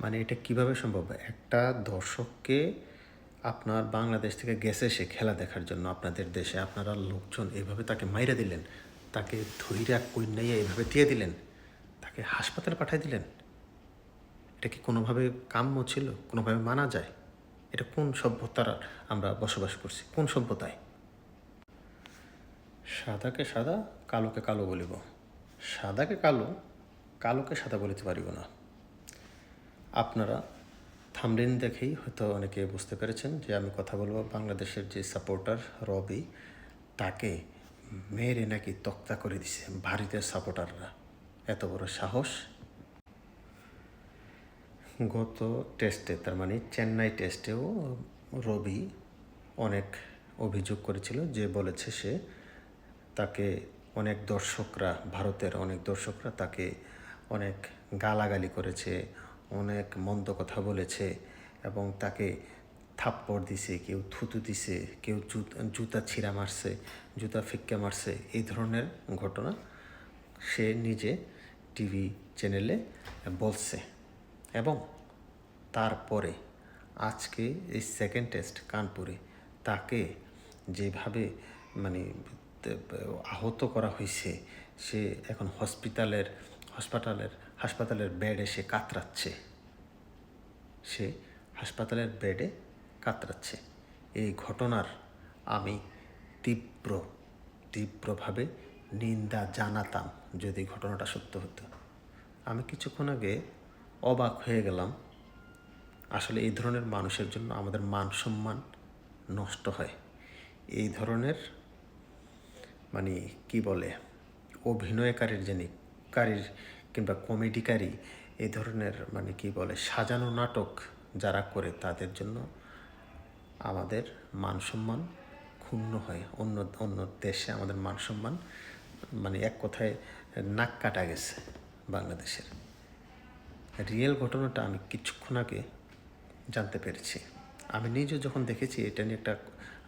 মানে এটা কীভাবে সম্ভব? একটা দর্শককে আপনার বাংলাদেশ থেকে গেছে সে খেলা দেখার জন্য আপনাদের দেশে। আপনারা লোকজন এভাবে তাকে মাইরা দিলেন, তাকে ধৈর্য কন্যাইয়া এভাবে দিয়ে দিলেন, তাকে হাসপাতালে পাঠিয়ে দিলেন। এটা কি কোনোভাবে কাম্য ছিল? কোনোভাবে মানা যায়? এটা কোন সভ্যতার আমরা বসবাস করছি? কোন সভ্যতায়? সাদাকে সাদা, কালোকে কালো বলিব। সাদাকে কালো, কালোকে সাদা বলিতে পারিব না। আপনারা থামলেন দেখেই হয়তো অনেকে বুঝতে পেরেছেন যে আমি কথা বলব বাংলাদেশের যে সাপোর্টার রবি, তাকে মেরে নাকি তক্তা করে দিছে ভারতের সাপোর্টাররা এত বড় সাহস। গত টেস্টে তার মানে চেন্নাই টেস্টেও রবি অনেক অভিযোগ করেছিল যে বলেছে সে তাকে অনেক দর্শকরা, ভারতের অনেক দর্শকরা তাকে অনেক গালাগালি করেছে অনেক মন্দ কথা বলেছে এবং তাকে থাপ্পড় দিছে, কেউ থুতু দিছে, কেউ জুত- ছিঁড়া মারছে, জুতা ফিক্কা মারছে, এই ধরনের ঘটনা সে নিজে টিভি চ্যানেলে বলছে। এবং তারপরে আজকে এই সেকেন্ড টেস্ট কানপুরে তাকে যেভাবে মানে আহত করা হয়েছে, সে এখন হসপিটালের হাসপাতালের হাসপাতালের বেডে সে কাতরাচ্ছে। সে হাসপাতালের বেডে কাতরাচ্ছে। এই ঘটনার আমি তীব্র, তীব্রভাবে নিন্দা জানাতাম যদি ঘটনাটা সত্য হতো। আমি কিছুক্ষণ আগে অবাক হয়ে গেলাম। আসলে এই ধরনের মানুষের জন্য আমাদের মান সম্মান নষ্ট হয়। এই ধরনের মানে কি বলে? অভিনয়কারীর যিনি কারীর কিংবা কমেডিকারী এই ধরনের মানে কি বলে সাজানো নাটক যারা করে তাদের জন্য আমাদের মান সম্মান ক্ষুণ্ণ হয়। অন্য অন্য দেশে আমাদের মান সম্মান মানে এক কথায় নাক কাটা গেছে বাংলাদেশের। রিয়েল ঘটনাটা আমি কিছুক্ষণ আগে জানতে পেরেছি। আমি নিজে যখন দেখেছি এটা নিয়ে একটা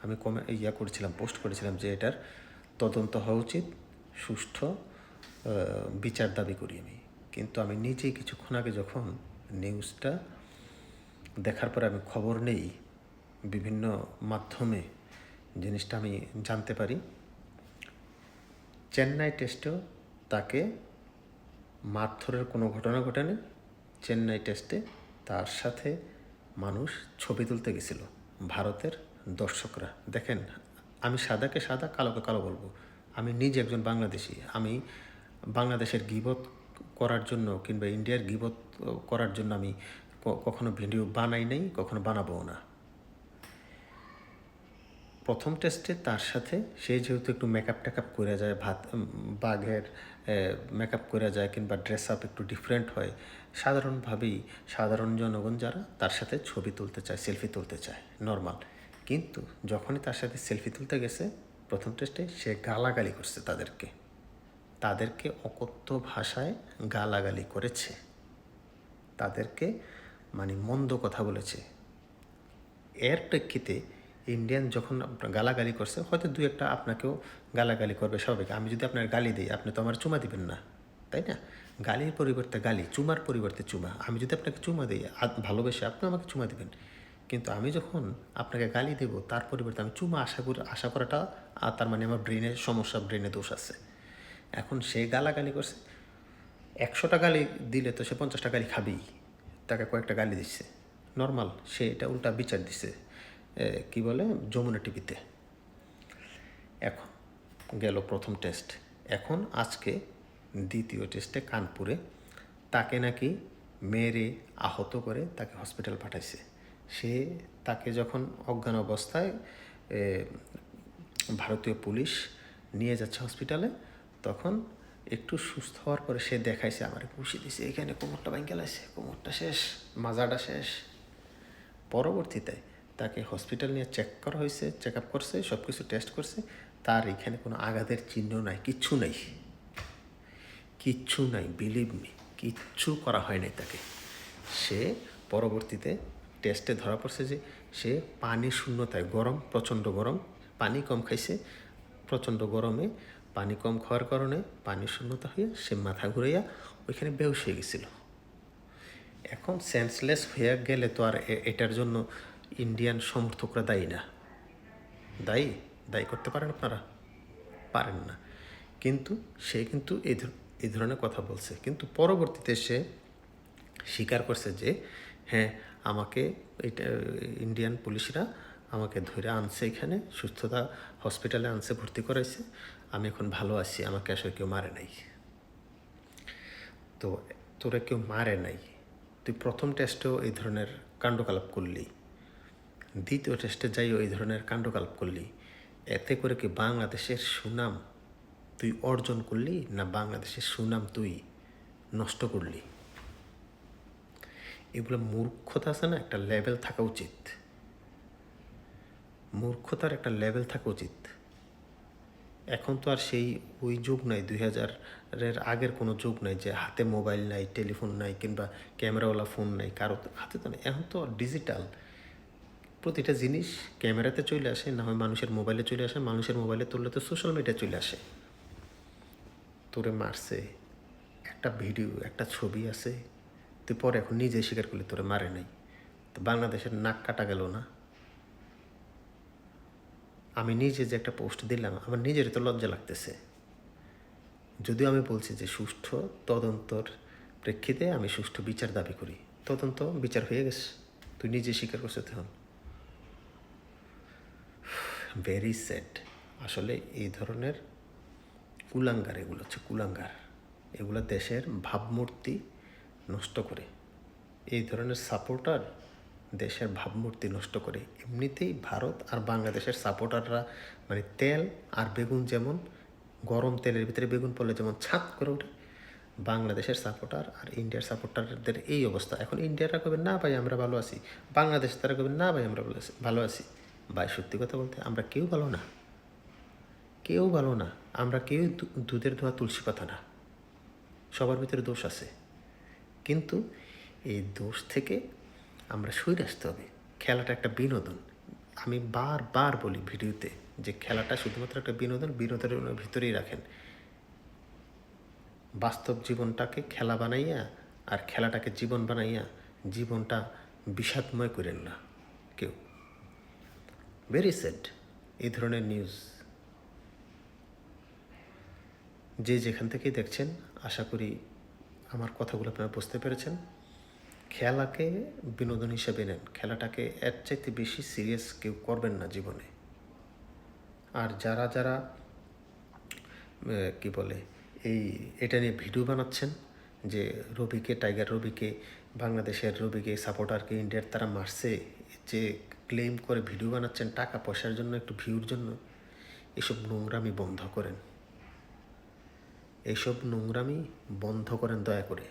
আমি কমে ইয়া করেছিলাম, পোস্ট করেছিলাম যে এটার তদন্ত হওয়া উচিত, সুষ্ঠু বিচার দাবি করি আমি। কিন্তু আমি নিজেই কিছুক্ষণ আগে যখন নিউজটা দেখার পরে আমি খবর নেই, বিভিন্ন মাধ্যমে জিনিসটা আমি জানতে পারি, চেন্নাই টেস্টেও তাকে মারধরের কোনো ঘটনা ঘটেনি। চেন্নাই টেস্টে তার সাথে মানুষ ছবি তুলতে গেছিল, ভারতের দর্শকরা। দেখেন, আমি সাদাকে সাদা, কালোকে কালো বলব। আমি নিজে একজন বাংলাদেশি, আমি বাংলাদেশের গিবত করার জন্য কিংবা ইন্ডিয়ার গিবত করার জন্য আমি কখনো ভিডিও বানাই নাই, কখনো বানাবও না। প্রথম টেস্টে তার সাথে সে যেহেতু একটু মেকআপ টেকআপ করে যায়, ভাত বাঘের মেকআপ করে যায় কিংবা ড্রেস আপ একটু ডিফারেন্ট হয়, সাধারণভাবেই সাধারণ জনগণ যারা তার সাথে ছবি তুলতে চায় সেলফি তুলতে চায় নর্মাল কিন্তু যখনই তার সাথে সেলফি তুলতে গেছে, প্রথম টেস্টে সে গালাগালি করছে তাদেরকে। তাদেরকে অকথ্য ভাষায় গালাগালি করেছে। তাদেরকে মানে মন্দ কথা বলেছে। এর প্রেক্ষিতে ইন্ডিয়ান যখন গালাগালি করছে, হয়তো দু একটা আপনাকেও গালাগালি করবে স্বাভাবিক। আমি যদি আপনার গালি দিই, আপনি তো আমার চুমা দিবেন না, তাই না? গালির পরিবর্তে গালি, চুমার পরিবর্তে চুমা। আমি যদি আপনাকে চুমা দিই ভালোবেসে আপনি আমাকে চুমা দিবেন। কিন্তু আমি যখন আপনাকে গালি দেব, তার পরিবর্তে আমি চুমা আশা করি আশা করাটা তার মানে আমার ব্রেনের সমস্যা ব্রেনে দোষ আছে। এখন সে গালাগালি করছে। একশোটা গালি দিলে তো সে পঞ্চাশটা গালি খাবেই। তাকে কয়েকটা গালি দিচ্ছে। নর্মাল সে এটা উল্টা বিচার দিচ্ছে। এ, কি বলে? যমুনা টিভিতে। এখন গেল প্রথম টেস্ট এখন আজকে দ্বিতীয় টেস্টে কানপুরে তাকে নাকি মেরে আহত করে তাকে হসপিটাল পাঠাইছে। সে তাকে যখন অজ্ঞান অবস্থায় ভারতীয় পুলিশ নিয়ে যাচ্ছে হসপিটালে তখন একটু সুস্থ হওয়ার পরে সে দেখাইছে আমার খুশি দিছে, এখানে কোমরটা ভাঙ্গে লাগছে কোমরটা শেষ, মাজাটা শেষ। পরবর্তীতে তাকে হসপিটাল নিয়ে চেক করা হয়েছে চেক আপ করছে সব কিছু টেস্ট করছে, তার এখানে কোনো আঘাতের চিহ্ন নাই, কিচ্ছু নাই। কিচ্ছু নাই বিলিভ মি কিচ্ছু করা হয় নাই তাকে। সে পরবর্তীতে টেস্টে ধরা পড়ছে যে, সে পানি শূন্যতায় গরম, প্রচণ্ড গরম, পানি কম খাইছে, প্রচণ্ড গরমে পানি কম খাওয়ার কারণে পানি শূন্যতা হয়ে সে মাথা ঘুরাইয়া ওইখানে বেহুশ হয়ে গেছিল। এখন সেন্সলেস হয়ে গেলে তো আর এটার জন্য ইন্ডিয়ান সমর্থকরা দায়ী না। দায়ী? দায়ী করতে পারেন আপনারা? পারেন না। কিন্তু সে কিন্তু এই ধরনের কথা বলছে। কিন্তু পরবর্তীতে সে স্বীকার করছে যে হ্যাঁ আমাকে এটা ইন্ডিয়ান পুলিশরা আমাকে ধরে আনছে এখানে, সুস্থতা হসপিটালে আনছে, ভর্তি করাইছে। আমি এখন ভালো আছি, আমাকে আসলে কেউ মারে নাই। তো তোরা কেউ মারে নাই। তুই প্রথম টেস্টেও এই ধরনের কাণ্ডকলাপ করলি। দ্বিতীয় টেস্টে যাইও এই ধরনের কাণ্ডকলাপ করলি। এতে করে কি বাংলাদেশের সুনাম তুই অর্জন করলি, না বাংলাদেশের সুনাম তুই নষ্ট করলি? এগুলো মূর্খতা আছে না? একটা লেভেল থাকা উচিত। মূর্খতার একটা লেভেল থাকা উচিত। এখন তো আর সেই ওই যুগ নাই, দুই হাজারের আগের কোনো যুগ নাই যে হাতে মোবাইল নাই টেলিফোন নাই কিংবা ক্যামেরাওয়ালা ফোন নাই, কারও হাতে তো নেই। এখন তো ডিজিটাল প্রতিটা জিনিস ক্যামেরাতে চলে আসে, না হয় মানুষের মোবাইলে চলে আসে, মানুষের মোবাইলে তুললে তো সোশ্যাল মিডিয়া চলে আসে। তোরে মারছে, একটা ভিডিও একটা ছবি আছে, তুই পরে এখন নিজে স্বীকার করলি তোরে মারে নাই। তো বাংলাদেশের নাক কাটা গেল না। আমি নিজে যে একটা পোস্ট দিলাম, আমার নিজের তো লজ্জা লাগতেছে। যদিও আমি বলছি যে সুষ্ঠু তদন্তর প্রেক্ষিতে আমি সুষ্ঠু বিচার দাবি করি। তদন্ত বিচার হয়ে গেছে। তুই নিজে স্বীকার করছিস তখন ভেরি স্যাড আসলে এই ধরনের কুলাঙ্গার, এগুলো হচ্ছে কুলাঙ্গার। এগুলো দেশের ভাবমূর্তি নষ্ট করে। এই ধরনের সাপোর্টার দেশের ভাবমূর্তি নষ্ট করে। এমনিতেই ভারত আর বাংলাদেশের সাপোর্টাররা মানে তেল আর বেগুন যেমন গরম তেলের ভিতরে বেগুন পড়লে যেমন ছাত করে ওঠে, বাংলাদেশের সাপোর্টার আর ইন্ডিয়ার সাপোর্টারদের এই অবস্থা। এখন ইন্ডিয়ারা কবে না ভাই, আমরা ভালো আছি। বাংলাদেশ তারা কবে না ভাই, আমরা ভালো আছি। ভাই, সত্যি কথা বলতে আমরা কেউ ভালো না। কেউ ভালো না। আমরা কেউ দুধের ধোয়া তুলসী পাতা না। সবার ভিতরে দোষ আছে। কিন্তু এই দোষ থেকে আমরা সরে আসতে হবে খেলাটা একটা বিনোদন। আমি বারবার বলি ভিডিওতে যে খেলাটা শুধুমাত্র একটা বিনোদন, বিনোদনের ভিতরেই রাখেন। বাস্তব জীবনটাকে খেলা বানাইয়া আর খেলাটাকে জীবন বানাইয়া জীবনটা বিষাদময় করেন না কেউ। ভেরি সেড এই ধরনের নিউজ যে যেখান থেকেই দেখছেন, আশা করি আমার কথাগুলো আপনারা বুঝতে পেরেছেন। খেলাকে বিনোদন হিসেবে নেন। খেলাটাকে এর চাইতে বেশি সিরিয়াস কেউ করবেন না জীবনে। আর যারা যারা কি বলে, এই, এটা নিয়ে ভিডিও বানাচ্ছেন যে রবিকে, টাইগার রবিকে, বাংলাদেশের রবিকে সাপোর্টারকে ইন্ডিয়ার তারা মারছে, যে ক্লেম করে ভিডিও বানাচ্ছেন টাকা পয়সার জন্য, একটু ভিউর জন্য, এসব নোংরামি বন্ধ করেন। এইসব নোংরামি বন্ধ করেন দয়া করে।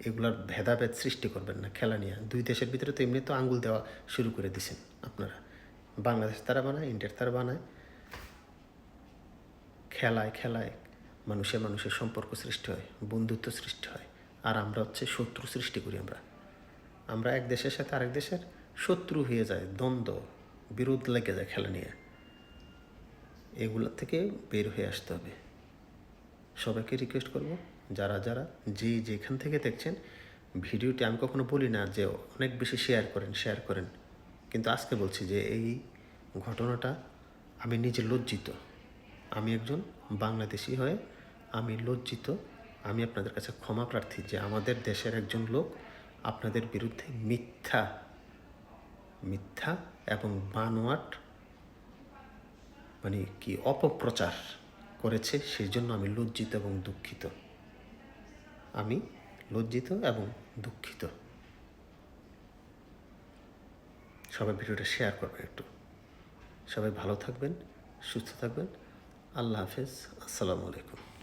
এগুলার ভেদাভেদ সৃষ্টি করবেন না, খেলা নিয়ে। দুই দেশের ভিতরে তো এমনি তো আঙ্গুল দেওয়া শুরু করে দিছেন আপনারা। বাংলাদেশ তারা বানায়, ইন্ডিয়ার তারা বানায়। খেলায় খেলায় মানুষের মানুষের সম্পর্ক সৃষ্টি হয়, বন্ধুত্ব সৃষ্টি হয়, আর আমরা হচ্ছে শত্রু সৃষ্টি করি আমরা। আমরা এক দেশের সাথে আরেক দেশের শত্রু হয়ে যায়, দ্বন্দ্ব, বিরোধ লেগে যায় খেলা নিয়ে। এগুলো থেকে বের হয়ে আসতে হবে। সবাইকে রিকোয়েস্ট করব। যারা যারা যে যেখান থেকে দেখছেন, ভিডিওটি আমি কখনো বলি না যে অনেক বেশি শেয়ার করেন শেয়ার করেন। কিন্তু আজকে বলছি যে এই ঘটনাটা আমি নিজে লজ্জিত। আমি একজন বাংলাদেশি হয়ে আমি লজ্জিত। আমি আপনাদের কাছে ক্ষমা প্রার্থী যে আমাদের দেশের একজন লোক আপনাদের বিরুদ্ধে মিথ্যা মিথ্যা এবং বানোয়াট মানে কি অপপ্রচার করেছে, সেই জন্য আমি লজ্জিত এবং দুঃখিত। আমি লজ্জিত এবং দুঃখিত। সবাই ভিডিওটা শেয়ার করবেন একটু। সবাই ভালো থাকবেন, সুস্থ থাকবেন। আল্লাহ হাফেজ। আসসালামু আলাইকুম।